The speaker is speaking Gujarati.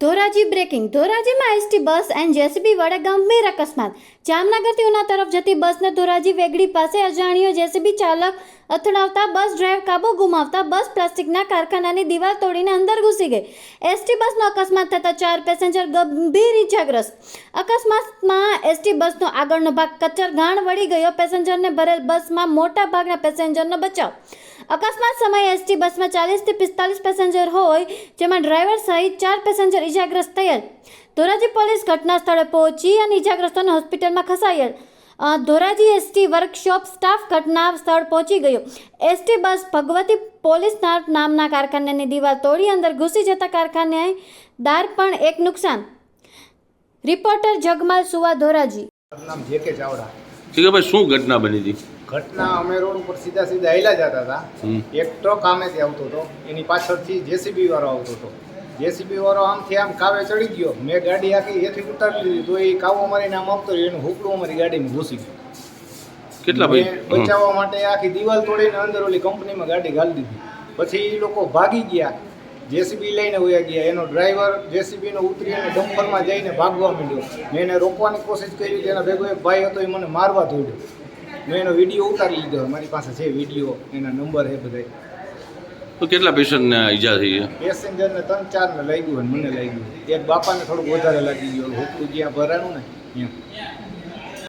ધોરાજી બ્રેકિંગ. ધોરાજીમાં એસટી બસ એન્ડ જેસીબી વડે ગંભીર અકસ્માત. જામનગરથી ઉના તરફ જતી બસને ધોરાજી વેગડી પાસે અજાણ્યો જેસીબી ચાલક અથડાવતા બસ ડ્રાઈવ કાબુ ગુમાવતા બસ પ્લાસ્ટિકના કારખાનાની દિવાલ તોડીને અંદર ઘૂસી ગઈ. એસટી બસનો અકસ્માત થતાં ચાર પેસેન્જર ગંભીર ઇજાગ્રસ્ત અકસ્માતમાં એસટી બસનો આગળનો ભાગ કચ્ચર ગાણ વળી ગયો. પેસેન્જરને ભરેલ બસમાં મોટા ભાગના પેસેન્જરનો બચાવ. અકસ્માત સમયે એસટી બસમાં ચાલીસથી પિસ્તાલીસ પેસેન્જર હોય, જેમાં ડ્રાઈવર સહિત ચાર પેસેન્જર ઇજાગ્રસ્ત થયેલ. ધોરાજી પોલીસ ઘટના સ્થળે પહોંચી અને ઇજાગ્રસ્તોને હોસ્પિટલમાં ખસાયેલ. ધોરાજી એસટી વર્કશોપ સ્ટાફ ઘટના સ્થળ પહોંચી ગયો. એસટી બસ ભગવતી પોલીસ નાર- નામના કારખાનાની દિવાલ તોડી અંદર ઘૂસી જતા કારખાને દાર પણ એક નુકસાન. રિપોર્ટર જગમાલ સુવા ધોરાજી. નામ જે કે ચાવડા. જીગાભાઈ શું ઘટના બની હતી? ઘટના અમે રોડ ઉપર સીધા સીધા હેલા જતા હતા એક ટ્રક આમેથી આવતો હતો. એની પાછળથી જેસીબી વાળો આવતો હતો. જેસીબી વાળો આમથી આમ કાવે ચડી ગયો. મેં ગાડી આખી એથી ઉતારી લીધી તો એ કાવો મારીને આમ આપતો રહ્યો એનું હુકડું અમારી ગાડીમાં ઘૂસી ગયું. કેટલા ભાઈ? બચાવવા માટે આખી દિવાલ તોડીને અંદર ઓલી કંપનીમાં ગાડી ગાલી દીધી. પછી એ લોકો ભાગી ગયા. જેસીબી લઈને વયા ગયા. એનો ડ્રાઈવર જેસીબીનો ઉતરીને ડમ્પરમાં જઈને ભાગવા માંડ્યો. મેં એને રોકવાની કોશિશ કરી કે એના ભેગો એક ભાઈ હતો એ મને મારવા દોડ્યો. મેં એનો વીડિયો ઉતારી લીધો. મારી પાસે છે વીડિયો એના નંબર છે બધા તો કેટલા પેશન્ટને ઈજા થઈ છે? પેસેન્જરને ત્રણ ચારને લાગ્યું અને મને લાગ્યું. એક બાપાને થોડુંક વધારે લાગી ગયું. હુકડું જ્યાં ભરાણું ને ત્યાં.